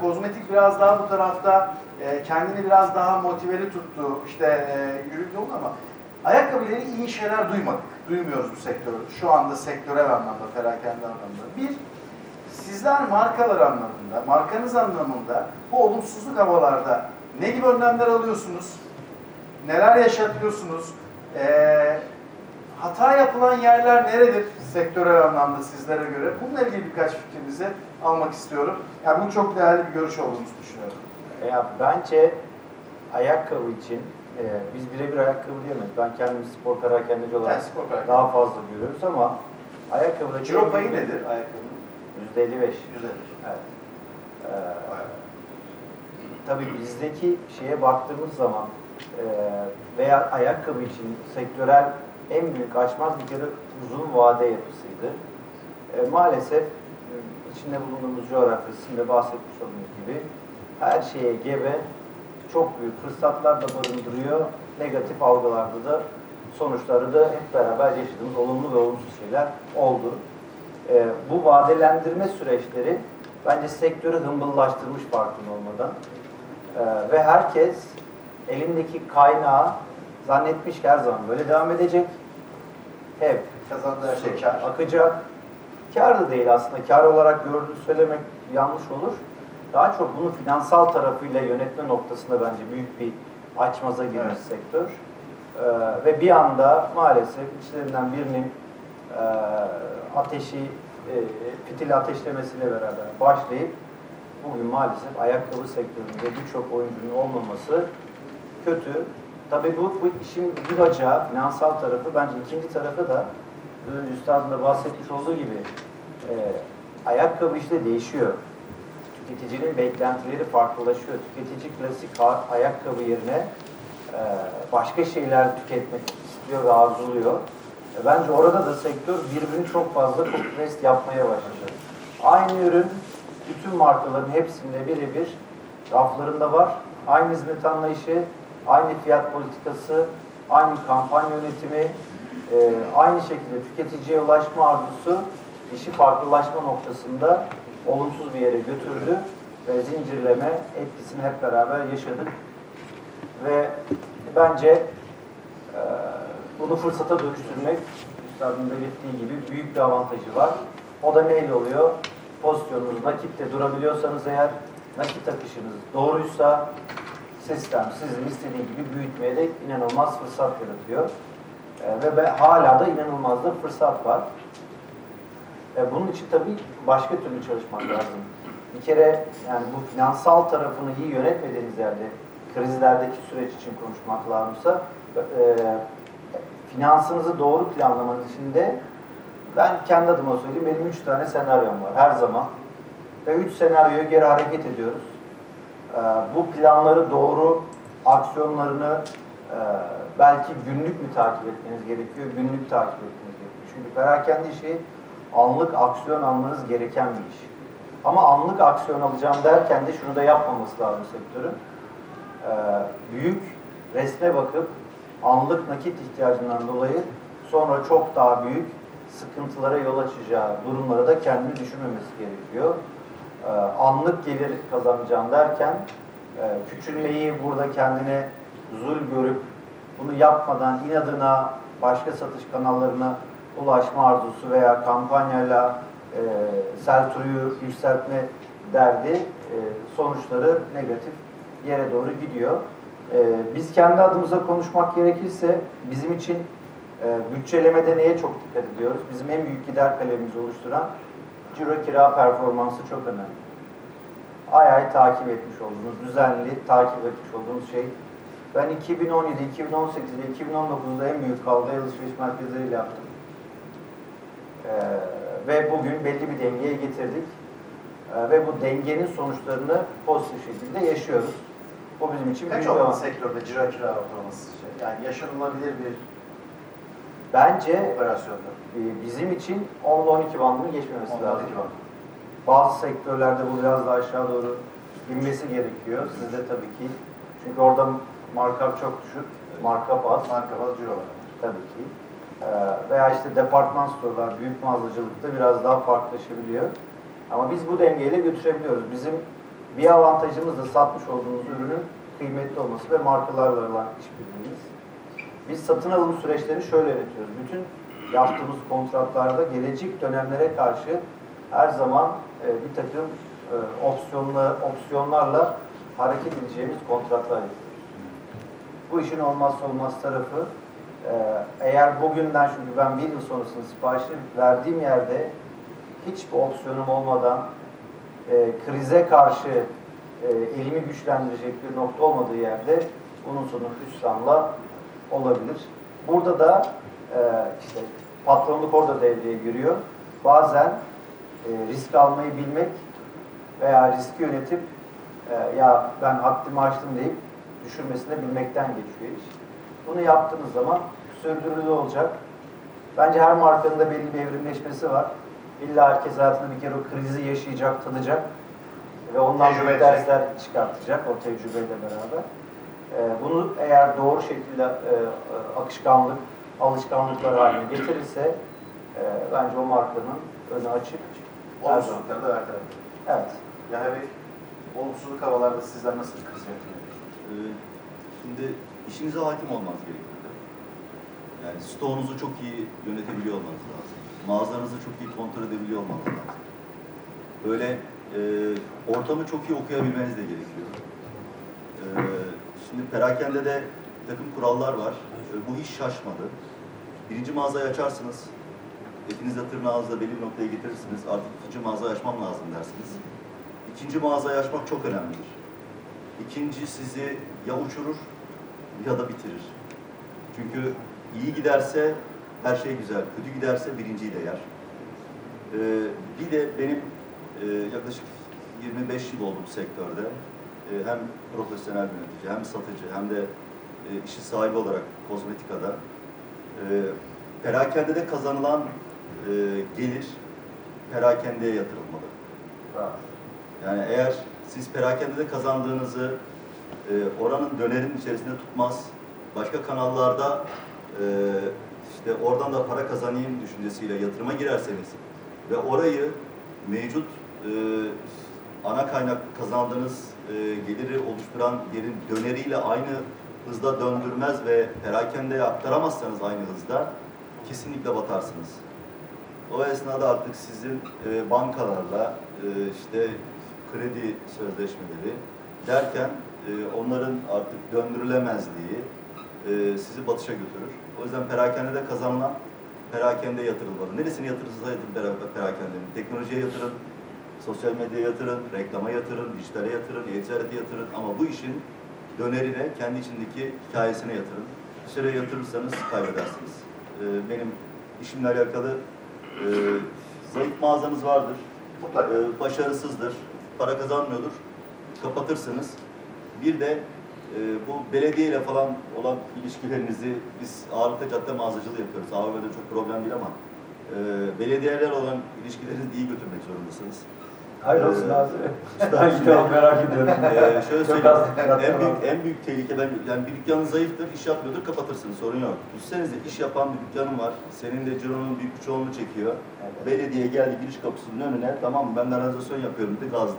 Kozmetik biraz daha bu tarafta e, kendini biraz daha motiveli tuttu. İşte e, yürüdü oldu ama ayakkabıları iyi şeyler duymadık. Duymuyoruz bu sektörü. Şu anda sektörel anlamda, perakende anlamda. Bir, sizler markalar anlamında, markanız anlamında bu olumsuzluk havalarda ne gibi önlemler alıyorsunuz? Neler yaşatıyorsunuz? E, hata yapılan yerler neredir sektörel anlamda sizlere göre? Bununla ilgili birkaç fikrinizi almak istiyorum. Yani bu çok değerli bir görüş olduğunu düşünüyorum. Ya bence ayakkabı için e, biz birebir ayakkabı diyemeyiz. Ben kendim spor perakendeci olarak Yani spor perakende. daha fazla görüyoruz ama ayakkabıda Ciro payı nedir ayakkabının? %55. Yüzdedir. Evet. Ee, tabii bizdeki şeye baktığımız zaman e, veya ayakkabı için sektörel en büyük açmaz bir kere uzun vade yapısıydı. E, maalesef e, içinde bulunduğumuz coğrafya, sizin de bahsetmiş olduğunuz gibi her şeye gebe, çok büyük fırsatlar da barındırıyor. Negatif algılarda da sonuçları da hep beraber yaşadığımız olumlu ve olumsuz şeyler oldu. E, bu vadelendirme süreçleri bence sektörü hımbıllaştırmış farkında olmadan. E, ve herkes elindeki kaynağı zannetmiş ki her zaman böyle devam edecek. Hep Kazandığı şey kar. akacak. Kar da değil aslında. Kar olarak gördüğünü söylemek yanlış olur. Daha çok bunu finansal tarafıyla yönetme noktasında bence büyük bir açmaza girmiş Evet. sektör. Ee, ve bir anda maalesef içlerinden birinin e, ateşi, e, fitil ateşlemesiyle beraber başlayıp bugün maalesef ayakkabı sektöründe birçok oyuncunun olmaması kötü. Tabii bu, bu işin bir bacağı, finansal tarafı, bence ikinci tarafı da önce üstadın da bahsetmiş olduğu gibi e, ayakkabı işte değişiyor. Tüketicinin beklentileri farklılaşıyor. Tüketici klasik ayakkabı yerine e, başka şeyler tüketmek istiyor ve arzuluyor. E, bence orada da sektör birbirini çok fazla copy-paste yapmaya başladı. Aynı ürün bütün markaların hepsinde birebir raflarında var. Aynı hizmet anlayışı, aynı fiyat politikası, aynı kampanya yönetimi, e, aynı şekilde tüketiciye ulaşma arzusu işi farklılaşma noktasında olumsuz bir yere götürdü ve zincirleme etkisini hep beraber yaşadık. Ve bence e, bunu fırsata dönüştürmek Üstadın belirttiği gibi büyük bir avantajı var. O da neyle oluyor? Pozisyonunuz nakitte durabiliyorsanız eğer nakit akışınız doğruysa sistem sizin istediği gibi büyütmeye de inanılmaz fırsat yaratıyor. E, ve hala da inanılmaz da fırsat var. E, bunun için tabii başka türlü çalışmak lazım. Bir kere yani bu finansal tarafını iyi yönetmediğiniz yerde krizlerdeki süreç için konuşmak lazımsa e, finansınızı doğru planlamanız için de ben kendi adıma söyleyeyim benim üç tane senaryom var her zaman. Ve üç senaryoya göre hareket ediyoruz. E, bu planları doğru aksiyonlarını e, belki günlük mü takip etmeniz gerekiyor, günlük takip etmeniz gerekiyor. Çünkü perakende işi anlık aksiyon almanız gereken bir iş. Ama anlık aksiyon alacağım derken de şunu da yapmaması lazım sektörün. Ee, büyük resme bakıp anlık nakit ihtiyacından dolayı sonra çok daha büyük sıkıntılara yol açacağı durumlara da kendini düşünmemesi gerekiyor. Ee, anlık gelir kazanacağım derken e, küçülmeyi burada kendine zul görüp bunu yapmadan inadına başka satış kanallarına ulaşma arzusu veya kampanyayla e, Seltru'yu yükseltme derdi e, sonuçları negatif yere doğru gidiyor. E, biz kendi adımıza konuşmak gerekirse bizim için e, bütçelemede neye çok dikkat ediyoruz? Bizim en büyük gider kalemimizi oluşturan ciro kira performansı çok önemli. Ay ay takip etmiş olduğunuz, düzenli takip etmiş olduğunuz şey. Ben 2017, 2018'de, 2019'da en büyük kavga alışveriş merkezleriyle yaptım. Ee, ve bugün belli bir dengeye getirdik. Ee, ve bu dengenin sonuçlarını pozitif şekilde yaşıyoruz. Bu bizim için Kaç büyük bir avantaj. sektörde ciro kira ortalaması? Yani yaşanılabilir bir Bence operasyonda. e, bizim için 10 ile 12 bandını geçmemesi Ondan lazım. iki var. Bazı sektörlerde bu biraz daha aşağı doğru inmesi gerekiyor. Sizde tabii ki. Çünkü orada markup çok düşük. Markup az. Marka bazı ciro var. Tabii ki. Ee, veya işte departman storelar, büyük mağazacılıkta biraz daha farklılaşabiliyor. Ama biz bu dengeyle götürebiliyoruz. Bizim Bir avantajımız da satmış olduğumuz ürünün kıymetli olması ve markalarla olan işbirliğimiz. Biz satın alım süreçlerini şöyle yönetiyoruz. Bütün yaptığımız kontratlarda gelecek dönemlere karşı her zaman e, bir takım e, opsiyonla, opsiyonlarla hareket edeceğimiz kontratlar yapıyoruz. Bu işin olmazsa olmaz tarafı e, eğer bugünden çünkü ben bir yıl sonrasında siparişi verdiğim yerde hiçbir opsiyonum olmadan e, krize karşı e, elimi güçlendirecek bir nokta olmadığı yerde bunun sonu hüsranla olabilir. Burada da e, işte patronluk orada devreye giriyor. Bazen e, risk almayı bilmek veya riski yönetip e, ya ben haddimi aştım deyip düşürmesini bilmekten geçiyor iş. Bunu yaptığınız zaman sürdürülebilir olacak. Bence her markanın da belli bir evrimleşmesi var. İlla herkes hayatında bir kere o krizi yaşayacak, tadacak ve ondan Tecrübe dersler çıkartacak o tecrübeyle beraber. Ee, bunu eğer doğru şekilde e, e, akışkanlık, alışkanlıklar haline getirirse e, bence o markanın önü açık. Olumsuzlukları da ertelemek. Evet. Yani bir olumsuzluk havalarda sizler nasıl bir kriz yönetiyorsunuz? Ee, Şimdi işinize hakim olmanız gerekiyor. Yani stoğunuzu çok iyi yönetebiliyor olmanız lazım. Mağazanızı çok iyi kontrol edebiliyor olmanız lazım. Böyle e, ortamı çok iyi okuyabilmeniz de gerekiyor. Ee, şimdi perakende de bir takım kurallar var. Ee, bu iş şaşmadı. Birinci mağazayı açarsınız. Etinizle tırnağınızla belli bir noktaya getirirsiniz. Artık ikinci mağazayı açmam lazım dersiniz. İkinci mağazayı açmak çok önemlidir. İkinci sizi ya uçurur ya da bitirir. Çünkü iyi giderse her şey güzel, kötü giderse birinciyi de yer. Ee, bir de benim e, yaklaşık 25 yıl oldu bu sektörde. E, hem profesyonel yönetici, hem satıcı, hem de e, işi sahibi olarak kozmetikada. E, perakendede kazanılan e, gelir perakendeye yatırılmalı. Yani eğer siz perakendede kazandığınızı e, oranın dönerin içerisinde tutmaz, başka kanallarda işte oradan da para kazanayım düşüncesiyle yatırıma girerseniz ve orayı mevcut e, ana kaynak kazandığınız e, geliri oluşturan yerin döneriyle aynı hızda döndürmez ve perakendeye aktaramazsanız aynı hızda kesinlikle batarsınız. O esnada artık sizin e, bankalarla e, işte kredi sözleşmeleri derken e, onların artık döndürülemezliği e, sizi batışa götürür. O yüzden perakendede kazanılan perakende yatırılmalı. Neresine yatırırsa yatırın pera- perakendenin. Teknolojiye yatırın, sosyal medyaya yatırın, reklama yatırın, dijitale yatırın, e-ticarete yatırın ama bu işin dönerine, kendi içindeki hikayesine yatırın. Dışarıya yatırırsanız kaybedersiniz. E, benim işimle alakalı e, zayıf mağazanız vardır, e, başarısızdır, para kazanmıyordur, kapatırsınız. Bir de e, bu belediyeyle falan olan ilişkilerinizi biz ağırlıkta cadde mağazacılığı yapıyoruz. AVM'de çok problem değil ama e, belediyeler olan ilişkilerinizi iyi götürmek zorundasınız. Hayır olsun Ee, Ben şimdi- çok merak ediyorum. Ee, şöyle söyleyeyim, en büyük, en büyük tehlike ben, yani bir dükkanın zayıftır, iş yapmıyordur, kapatırsın, sorun yok. Düşünsenize iş yapan bir dükkanın var, senin de cironun büyük bir çoğunluğunu çekiyor. Evet. Belediye geldi giriş kapısının önüne, tamam mı ben organizasyon yapıyorum dedi, gazlı.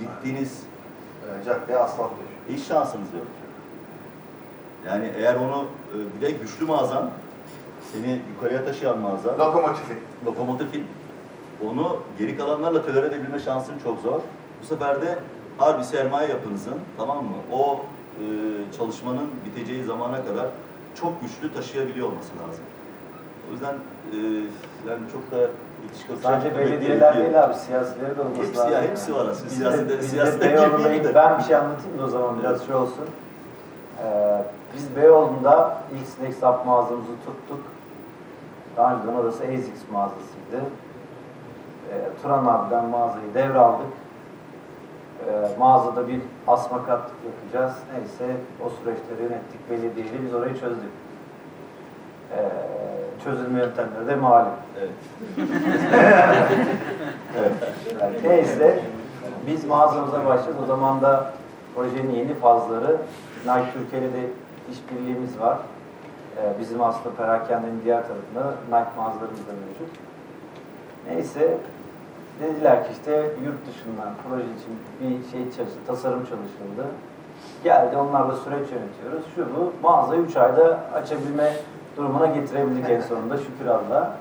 Gittiniz, E, caddeye asfalt düşüyor. hiç şansınız yok. Yani eğer onu, e, bir de güçlü mağazan, seni yukarıya taşıyan mağaza, Lokomotifi. lokomotifin onu geri kalanlarla tolere edebilme şansın çok zor. Bu sefer de harbi sermaye yapınızın tamam mı? O e, çalışmanın biteceği zamana kadar çok güçlü taşıyabiliyor olması lazım. O yüzden e, yani çok da kakış Sadece belediyeler değil abi, siyasileri de olması Hepsi lazım. ya, hepsi var aslında. Siyasete- siyasete Beyoğlu'nda ben bir şey anlatayım da o zaman biraz Evet. şey olsun. Ee, biz Beyoğlu'nda ilk Snack Shop mağazamızı tuttuk. Daha önceden orası ASICS mağazasıydı. Ee, Turan abiden mağazayı devraldık. Ee, mağazada bir asma kat yapacağız. Neyse o süreçleri yönettik belediyeyle biz orayı çözdük. Ee, çözülme yöntemleri de malum. Evet. Yani neyse biz mağazamıza başladık. O zaman da projenin yeni fazları Nike Türkiye'yle de işbirliğimiz var. Ee, bizim aslında perakendenin diğer tarafında Nike mağazalarımız da mevcut. Neyse Dediler ki işte yurt dışından proje için bir şey çalıştı, tasarım çalışıldı. Geldi onlarla süreç yönetiyoruz. Şu bu mağazayı 3 ayda açabilme durumuna getirebildik en sonunda şükür Allah'a.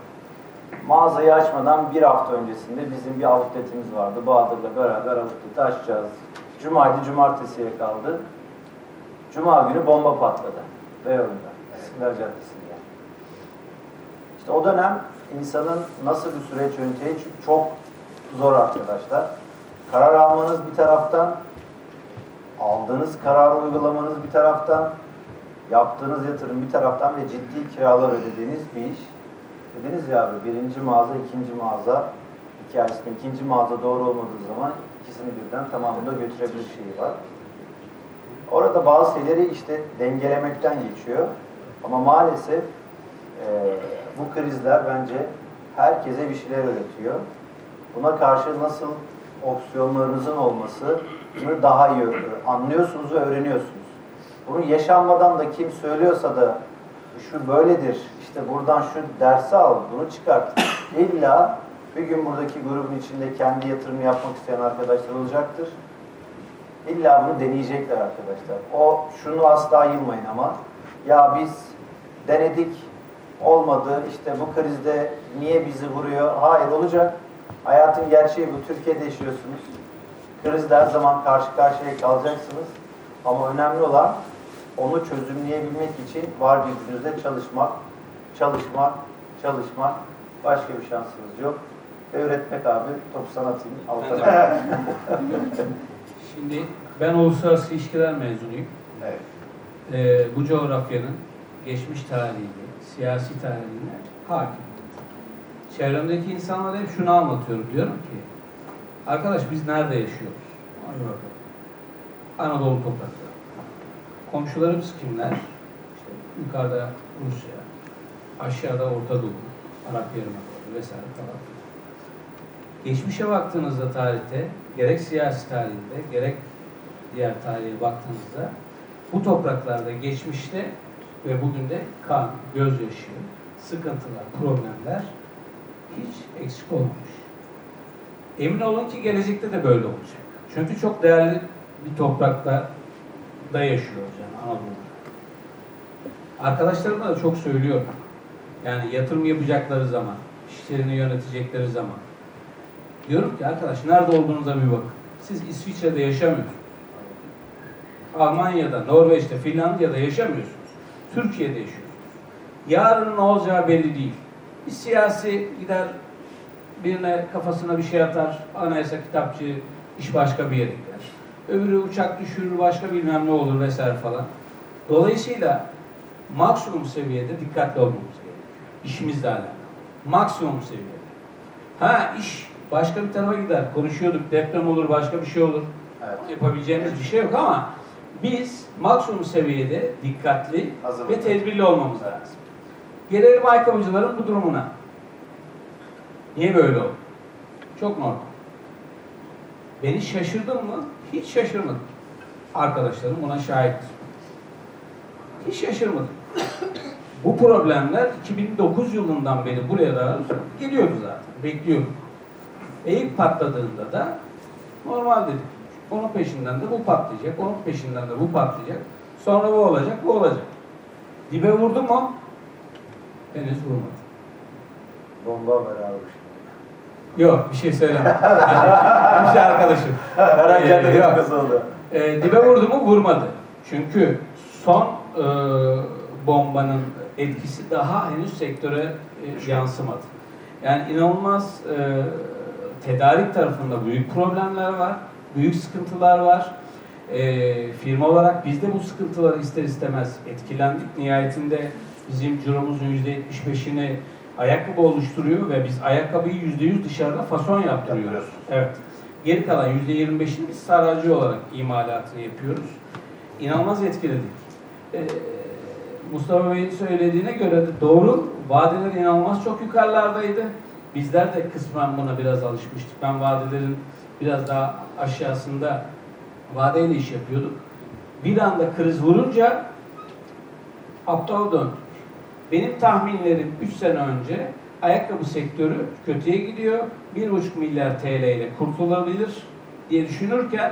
Mağazayı açmadan bir hafta öncesinde bizim bir outletimiz vardı. Bahadır'la beraber outleti açacağız. Cumaydı, cumartesiye kaldı. Cuma günü bomba patladı. Beyoğlu'nda. İstiklal Caddesi'nde. İşte o dönem insanın nasıl bir süreç yöneteceği çok zor arkadaşlar. Karar almanız bir taraftan, aldığınız kararı uygulamanız bir taraftan, yaptığınız yatırım bir taraftan ve ciddi kiralar ödediğiniz bir iş. Dediniz ya abi birinci mağaza, ikinci mağaza hikayesinde ikinci mağaza doğru olmadığı zaman ikisini birden tamamında götürebilir şeyi var. Orada bazı şeyleri işte dengelemekten geçiyor. Ama maalesef e, bu krizler bence herkese bir şeyler öğretiyor. Buna karşı nasıl opsiyonlarınızın olması daha iyi anlıyorsunuz ve öğreniyorsunuz. Bunu yaşanmadan da kim söylüyorsa da şu böyledir, işte buradan şu dersi al, bunu çıkart. İlla bir gün buradaki grubun içinde kendi yatırım yapmak isteyen arkadaşlar olacaktır. İlla bunu deneyecekler arkadaşlar. O şunu asla yılmayın ama ya biz denedik olmadı işte bu krizde niye bizi vuruyor? Hayır olacak. Hayatın gerçeği bu. Türkiye'de yaşıyorsunuz. Krizde her zaman karşı karşıya kalacaksınız. Ama önemli olan onu çözümleyebilmek için var gücünüzle çalışmak, çalışmak, çalışmak. Başka bir şansınız yok. Ve üretmek abi. Topu sana atayım. Alta. Şimdi ben uluslararası ilişkiler mezunuyum. Evet. Ee, bu coğrafyanın geçmiş tarihine, siyasi tarihine hakim. Çevremdeki insanlara hep şunu anlatıyorum. Diyorum ki, arkadaş biz nerede yaşıyoruz? Anadolu toprakları. Komşularımız kimler? İşte yukarıda Rusya, aşağıda Orta Doğu, Arap Yarımadası vesaire falan. Geçmişe baktığınızda tarihte, gerek siyasi tarihinde, gerek diğer tarihe baktığınızda bu topraklarda geçmişte ve bugün de kan, gözyaşı, sıkıntılar, problemler hiç eksik olmamış. Emin olun ki gelecekte de böyle olacak. Çünkü çok değerli bir toprakta da yaşıyoruz yani Anadolu'da. Arkadaşlarıma da çok söylüyorum. Yani yatırım yapacakları zaman, işlerini yönetecekleri zaman diyorum ki arkadaş nerede olduğunuza bir bakın. Siz İsviçre'de yaşamıyorsunuz. Almanya'da, Norveç'te, Finlandiya'da yaşamıyorsunuz. Türkiye'de yaşıyorsunuz. Yarın ne olacağı belli değil. Bir siyasi gider birine kafasına bir şey atar, anayasa kitapçı, iş başka bir yere gider. Öbürü uçak düşürür, başka bilmem ne olur vesaire falan. Dolayısıyla maksimum seviyede dikkatli olmamız gerekiyor. İşimizle alakalı. Maksimum seviyede. Ha iş başka bir tarafa gider. Konuşuyorduk, deprem olur, başka bir şey olur. Evet. Yapabileceğimiz bir şey yok ama biz maksimum seviyede dikkatli Hazır ve tedbirli olmamız lazım. Gelelim ayakkabıcıların bu durumuna. Niye böyle oldu? Çok normal. Beni şaşırdım mı? Hiç şaşırmadım. Arkadaşlarım buna şahittir. Hiç şaşırmadım. Bu problemler 2009 yılından beri buraya da geliyordu zaten. Bekliyorduk. E ilk patladığında da normal dedik. Onun peşinden de bu patlayacak, onun peşinden de bu patlayacak. Sonra bu olacak, bu olacak. Dibe vurdu mu? Henüz vurmadı. Bomba haber abi. Yok, bir şey söylemem. bir şey arkadaşım. Karakter'de Ee, yok. oldu. E, dibe vurdu mu? Vurmadı. Çünkü son e, bombanın etkisi daha henüz sektöre e, yansımadı. Yani inanılmaz e, tedarik tarafında büyük problemler var, büyük sıkıntılar var. E, firma olarak biz de bu sıkıntıları ister istemez etkilendik. Nihayetinde bizim ciromuzun %75'ini ayakkabı oluşturuyor ve biz ayakkabıyı %100 dışarıda fason yaptırıyoruz. Evet. Geri kalan %25'ini biz saraycı olarak imalatını yapıyoruz. İnanılmaz etkiledik. Ee, Mustafa Bey'in söylediğine göre de doğru. Vadeler inanılmaz çok yukarılardaydı. Bizler de kısmen buna biraz alışmıştık. Ben vadelerin biraz daha aşağısında vadeyle iş yapıyorduk. Bir anda kriz vurunca aptal döndük. Benim tahminlerim 3 sene önce ayakkabı sektörü kötüye gidiyor. 1,5 milyar TL ile kurtulabilir diye düşünürken